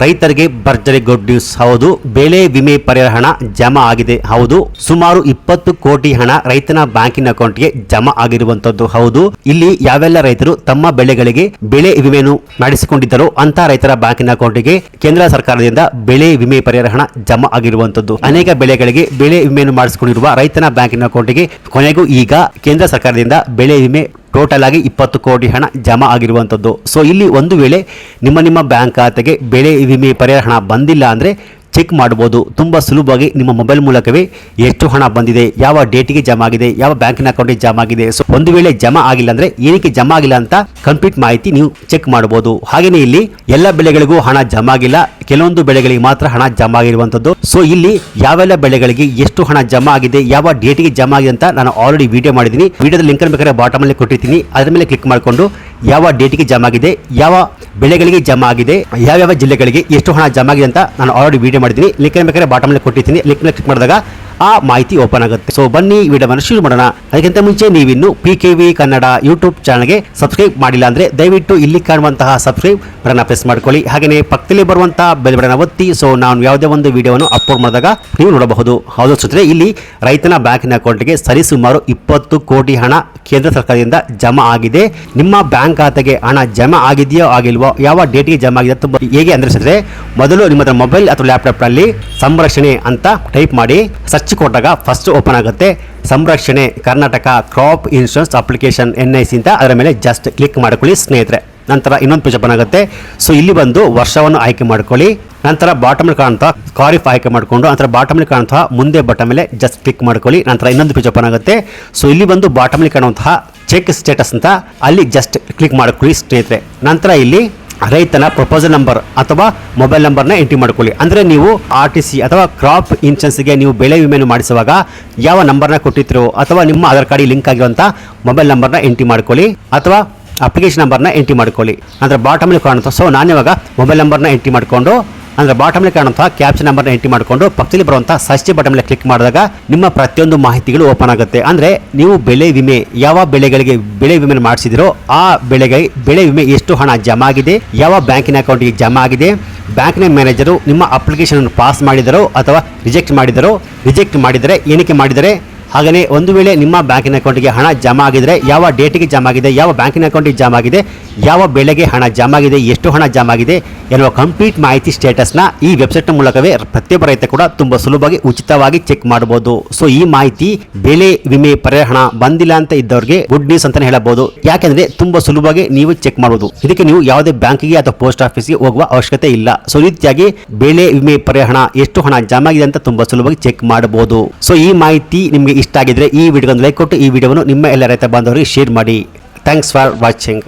ರೈತರಿಗೆ ಭರ್ಜರಿ good news. ಹೌದು, ಬೆಳೆ ವಿಮೆ ಪರಿಹಾರ ಹಣ ಜಮಾ ಆಗಿದೆ. ಹೌದು, ಸುಮಾರು ಇಪ್ಪತ್ತು ಕೋಟಿ ಹಣ ರೈತನ ಬ್ಯಾಂಕಿನ ಅಕೌಂಟ್ಗೆ ಜಮಾ ಆಗಿರುವಂತದ್ದು. ಹೌದು, ಇಲ್ಲಿ ಯಾವೆಲ್ಲ ರೈತರು ತಮ್ಮ ಬೆಳೆಗಳಿಗೆ ಬೆಳೆ ವಿಮೆಯನ್ನು ಮಾಡಿಸಿಕೊಂಡಿದ್ದರೋ ಅಂತ ರೈತರ ಬ್ಯಾಂಕಿನ ಅಕೌಂಟ್ಗೆ ಕೇಂದ್ರ ಸರ್ಕಾರದಿಂದ ಬೆಳೆ ವಿಮೆ ಪರಿಹಾರ ಹಣ ಜಮಾ ಆಗಿರುವಂತದ್ದು. ಅನೇಕ ಬೆಳೆಗಳಿಗೆ ಬೆಳೆ ವಿಮೆಯನ್ನು ಮಾಡಿಸಿಕೊಂಡಿರುವ ರೈತನ ಬ್ಯಾಂಕಿನ ಅಕೌಂಟ್ಗೆ ಕೊನೆಗೂ ಈಗ ಕೇಂದ್ರ ಸರ್ಕಾರದಿಂದ ಬೆಳೆ ವಿಮೆ ಟೋಟಲ್ ಆಗಿ ಇಪ್ಪತ್ತು ಕೋಟಿ ಹಣ ಜಮಾ ಆಗಿರುವಂಥದ್ದು ಸೊ ಇಲ್ಲಿ ಒಂದು ವೇಳೆ ನಿಮ್ಮ ನಿಮ್ಮ ಬ್ಯಾಂಕ್ ಖಾತೆಗೆ ಬೆಳೆ ವಿಮೆ ಪರಿಹಾರ ಹಣ ಬಂದಿಲ್ಲ ಅಂದರೆ ಚೆಕ್ ಮಾಡ್ಬೋದು. ತುಂಬ ಸುಲಭವಾಗಿ ನಿಮ್ಮ ಮೊಬೈಲ್ ಮೂಲಕವೇ ಎಷ್ಟು ಹಣ ಬಂದಿದೆ, ಯಾವ ಡೇಟಿಗೆ ಜಮಾ ಆಗಿದೆ, ಯಾವ ಬ್ಯಾಂಕಿನ ಅಕೌಂಟಿಗೆ ಜಮಾ ಆಗಿದೆ. ಸೊ ಒಂದು ವೇಳೆ ಜಮಾ ಆಗಿಲ್ಲ ಅಂದರೆ ಏನಕ್ಕೆ ಜಮಾ ಆಗಿಲ್ಲ ಅಂತ ಕಂಪ್ಲೀಟ್ ಮಾಹಿತಿ ನೀವು ಚೆಕ್ ಮಾಡ್ಬೋದು. ಹಾಗೆಯೇ ಇಲ್ಲಿ ಎಲ್ಲ ಬೆಳೆಗಳಿಗೂ ಹಣ ಜಮಾ ಆಗಿಲ್ಲ. ಕೆಲವೊಂದು ಬೆಳೆಗಳಿಗೆ ಮಾತ್ರ ಹಣ ಜಮಾ ಆಗಿರುವಂಥದ್ದು ಸೊ ಇಲ್ಲಿ ಯಾವೆಲ್ಲ ಬೆಳೆಗಳಿಗೆ ಎಷ್ಟು ಹಣ ಜಮಾ ಆಗಿದೆ, ಯಾವ ಡೇಟಿಗೆ ಜಮಾ ಆಗಿದೆ ಅಂತ ನಾನು ಆಲ್ರೆಡಿ ವಿಡಿಯೋ ಮಾಡಿದ್ದೀನಿ. ವಿಡಿಯೋದ ಲಿಂಕ್ ಬೇಕಾದ್ರೆ ಬಾಟಮ್ ಅಲ್ಲಿ ಕೊಟ್ಟಿರ್ತೀನಿ. ಅದರ ಮೇಲೆ ಕ್ಲಿಕ್ ಮಾಡಿಕೊಂಡು ಯಾವ ಡೇಟಿಗೆ ಜಮಾ ಆಗಿದೆ, ಯಾವ ಬೆಳೆಗಳಿಗೆ ಜಮಾ ಆಗಿದೆ, ಯಾವ್ಯಾವ ಜಿಲ್ಲೆಗಳಿಗೆ ಎಷ್ಟು ಹಣ ಜಮಾ ಆಗಿದೆ ಅಂತ ನಾನು ಆಲ್ರೆಡಿ ವಿಡಿಯೋ ಮಾಡಿದ್ದೀನಿ. ಲಿಂಕ್ ಬೇಕಾದ್ರೆ ಬಾಟಮ್ ಅಲ್ಲಿ ಕೊಟ್ಟಿರ್ತೀನಿ. ಲಿಂಕ್ ಮೇಲೆ ಕ್ಲಿಕ್ ಮಾಡಿದಾಗ ಆ ಮಾಹಿತಿ ಓಪನ್ ಆಗುತ್ತೆ. ಸೊ ಬನ್ನಿ, ವಿಡಿಯೋವನ್ನು ಶುರು ಮಾಡೋಣ. ಅದಕ್ಕಿಂತ ಮುಂಚೆ ನೀವಿನ್ನು P K V Kannada YouTube ಚಾನಲ್ಗೆ ಸಬ್ಸ್ಕ್ರೈಬ್ ಮಾಡಿಲ್ಲ ಅಂದ್ರೆ ದಯವಿಟ್ಟು ಇಲ್ಲಿ ಕಾಣುವಂತಹ ಸಬ್ಸ್ಕ್ರೈಬ್ ಬಟನ್ ಪ್ರೆಸ್ ಮಾಡ್ಕೊಳ್ಳಿ. ಹಾಗೆಯೇ ಪಕ್ಕದಲ್ಲಿ ಬರುವಂತಹ ಬೆಲ್ ಬಟನ್ ಒತ್ತಿ. ಸೊ ನಾನು ಯಾವುದೇ ಒಂದು ವಿಡಿಯೋವನ್ನು ಅಪ್ಲೋಡ್ ಮಾಡಿದಾಗ ನೀವು ನೋಡಬಹುದು. ಹೌದು ಸ್ನೇಹಿತರೆ, ಇಲ್ಲಿ ರೈತನ ಬ್ಯಾಂಕಿನ ಅಕೌಂಟ್ಗೆ ಸರಿಸುಮಾರು ಇಪ್ಪತ್ತು ಕೋಟಿ ಹಣ ಕೇಂದ್ರ ಸರ್ಕಾರದಿಂದ ಜಮಾ ಆಗಿದೆ. ನಿಮ್ಮ ಬ್ಯಾಂಕ್ ಖಾತೆಗೆ ಹಣ ಜಮಾ ಆಗಿದೆಯೋ ಆಗಿಲ್ವೋ, ಯಾವ ಡೇಟ್ಗೆ ಜಮಾ ಆಗಿದೆ ತುಂಬ ಹೇಗೆ ಅಂದ್ರೆ ಮೊದಲು ನಿಮ್ಮ ಮೊಬೈಲ್ ಅಥವಾ ಲ್ಯಾಪ್ಟಾಪ್ನಲ್ಲಿ ಸಂರಕ್ಷಣೆ ಅಂತ ಟೈಪ್ ಮಾಡಿ. ಸರ್ಚ್ ಕೊಟ್ಟಾಗ ಫಸ್ಟ್ ಓಪನ್ ಆಗುತ್ತೆ. ಸಂರಕ್ಷಣೆ, Karnataka crop insurance application N I C ಅಂತ ಅದರ ಮೇಲೆ ಜಸ್ಟ್ ಕ್ಲಿಕ್ ಮಾಡ್ಕೊಳ್ಳಿ ಸ್ನೇಹಿತರೆ. ನಂತರ ಇನ್ನೊಂದು ಪೇಜ್ ಓಪನ್ ಆಗುತ್ತೆ. ಸೊ ಇಲ್ಲಿ ಬಂದು ವರ್ಷವನ್ನು ಆಯ್ಕೆ ಮಾಡ್ಕೊಳ್ಳಿ. ನಂತರ ಬಾಟಮ್ ಕಾಣುತ್ತಾ ಖಾರಿಫ್ ಆಯ್ಕೆ ಮಾಡಿಕೊಂಡು, ನಂತರ ಬಾಟಮ್ ಕಾಣುವಂತಹ ಮುಂದೆ ಬಟನ್ ಮೇಲೆ ಜಸ್ಟ್ ಕ್ಲಿಕ್ ಮಾಡ್ಕೊಳ್ಳಿ. ನಂತರ ಇನ್ನೊಂದು ಪೇಜ್ ಓಪನ್ ಆಗುತ್ತೆ. ಸೊ ಇಲ್ಲಿ ಬಂದು ಬಾಟಮ್ ಕಾಣುವಂತಹ ಚೆಕ್ ಸ್ಟೇಟಸ್ ಅಂತ ಅಲ್ಲಿ ಜಸ್ಟ್ ಕ್ಲಿಕ್ ಮಾಡ್ಕೊಳ್ಳಿ ಸ್ನೇಹಿತರೆ. ನಂತರ ಇಲ್ಲಿ ರೈತನ ಪ್ರಪೋಸಲ್ ನಂಬರ್ ಅಥವಾ ಮೊಬೈಲ್ ನಂಬರ್ನ ಎಂಟ್ರಿ ಮಾಡ್ಕೊಳ್ಳಿ. ಅಂದರೆ ನೀವು ಆರ್ ಟಿ ಸಿ ಅಥವಾ ಕ್ರಾಪ್ ಇನ್ಶೂರೆನ್ಸ್ಗೆ ನೀವು ಬೆಳೆ ವಿಮೆಯನ್ನು ಮಾಡಿಸುವಾಗ ಯಾವ ನಂಬರ್ನ ಕೊಟ್ಟಿದ್ರು ಅಥವಾ ನಿಮ್ಮ ಆಧಾರ್ ಕಾರ್ಡ್ ಲಿಂಕ್ ಆಗಿರುವಂಥ ಮೊಬೈಲ್ ನಂಬರ್ನ ಎಂಟ್ರಿ ಮಾಡ್ಕೊಳ್ಳಿ ಅಥವಾ ಅಪ್ಲಿಕೇಶನ್ ನಂಬರ್ನ ಎಂಟ್ರಿ ಮಾಡ್ಕೊಳ್ಳಿ. ಅಂದರೆ ಬಾಟಮಲ್ಲಿ ಕಾಣುತ್ತೆ. ಸೊ ನಾನು ಇವಾಗ ಮೊಬೈಲ್ ನಂಬರ್ನ ಎಂಟ್ರಿ ಮಾಡಿಕೊಂಡು ಅಂದರೆ ಬಾಟಮ್ಲಿ ಕಾಣುವಂತಹ ಕ್ಯಾಪ್ಷನ್ ನಂಬರ್ನ ಎಂಟ್ರಿ ಮಾಡಿಕೊಂಡು ಪಕ್ಕದಲ್ಲಿ ಸರ್ಚ್ ಬಟನ್ ಮೇಲೆ ಕ್ಲಿಕ್ ಮಾಡಿದಾಗ ನಿಮ್ಮ ಪ್ರತಿಯೊಂದು ಮಾಹಿತಿಗಳು ಓಪನ್ ಆಗುತ್ತೆ. ಅಂದರೆ ನೀವು ಬೆಳೆ ವಿಮೆ, ಯಾವ ಬೆಳೆಗಳಿಗೆ ಬೆಳೆ ವಿಮೆ ಮಾಡಿಸಿದಿರೋ ಆ ಬೆಳೆಗೆ ಬೆಳೆ ವಿಮೆ ಎಷ್ಟು ಹಣ ಜಮಾ ಆಗಿದೆ, ಯಾವ ಬ್ಯಾಂಕಿನ ಅಕೌಂಟಿಗೆ ಜಮಾ ಆಗಿದೆ, ಬ್ಯಾಂಕ್ನ ಮ್ಯಾನೇಜರು ನಿಮ್ಮ ಅಪ್ಲಿಕೇಶನ್ ಪಾಸ್ ಮಾಡಿದರೋ ಅಥವಾ ರಿಜೆಕ್ಟ್ ಮಾಡಿದರೋ ರಿಜೆಕ್ಟ್ ಮಾಡಿದರೆ ಏನಕ್ಕೆ ಮಾಡಿದರೆ ಹಾಗೆಯೇ ಒಂದು ವೇಳೆ ನಿಮ್ಮ ಬ್ಯಾಂಕಿನ ಅಕೌಂಟಿಗೆ ಹಣ ಜಮಾ ಆಗಿದ್ರೆ ಯಾವ ಡೇಟಿಗೆ ಜಮಾ ಆಗಿದೆ, ಯಾವ ಬ್ಯಾಂಕಿನ ಅಕೌಂಟಿಗೆ ಜಮಾ ಆಗಿದೆ, ಯಾವ ಬೆಳೆಗೆ ಹಣ ಜಮಾ ಆಗಿದೆ, ಎಷ್ಟು ಹಣ ಜಮಾ ಆಗಿದೆ ಎನ್ನುವ ಕಂಪ್ಲೀಟ್ ಮಾಹಿತಿ ಸ್ಟೇಟಸ್ನ ಈ ವೆಬ್ಸೈಟ್ ಮೂಲಕವೇ ಪ್ರತಿಯೊಬ್ಬ ರೈತ ಕೂಡ ತುಂಬ ಸುಲಭವಾಗಿ ಉಚಿತವಾಗಿ ಚೆಕ್ ಮಾಡಬಹುದು. ಸೊ ಈ ಮಾಹಿತಿ ಬೆಳೆ ವಿಮೆ, ಪರಿಹಾರ ಹಣ ಬಂದಿಲ್ಲ ಅಂತ ಇದ್ದವರಿಗೆ ಗುಡ್ ನ್ಯೂಸ್ ಅಂತಾನೆ ಹೇಳಬಹುದು. ಯಾಕೆಂದ್ರೆ ತುಂಬಾ ಸುಲಭವಾಗಿ ನೀವು ಚೆಕ್ ಮಾಡಬಹುದು. ಇದಕ್ಕೆ ನೀವು ಯಾವುದೇ ಬ್ಯಾಂಕಿಗೆ ಅಥವಾ ಪೋಸ್ಟ್ ಆಫೀಸ್ಗೆ ಹೋಗುವ ಅವಶ್ಯಕತೆ ಇಲ್ಲ. ಸೊ ರೀತಿಯಾಗಿ ಬೆಳೆ ವಿಮೆ, ಪರಿಹಾರ, ಎಷ್ಟು ಹಣ ಜಮಾ ಆಗಿದೆ ಅಂತ ತುಂಬಾ ಸುಲಭವಾಗಿ ಚೆಕ್ ಮಾಡಬಹುದು. ಸೊ ಈ ಮಾಹಿತಿ ನಿಮಗೆ ಇಷ್ಟ ಆಗಿದ್ರೆ ಈ ವಿಡಿಯೋಗೊಂದು ಲೈಕ್ ಕೊಟ್ಟು ಈ ವಿಡಿಯೋವನ್ನು ನಿಮ್ಮ ಎಲ್ಲ ರೈತ ಬಾಂಧವರಿಗೆ ಶೇರ್ ಮಾಡಿ. Thanks for watching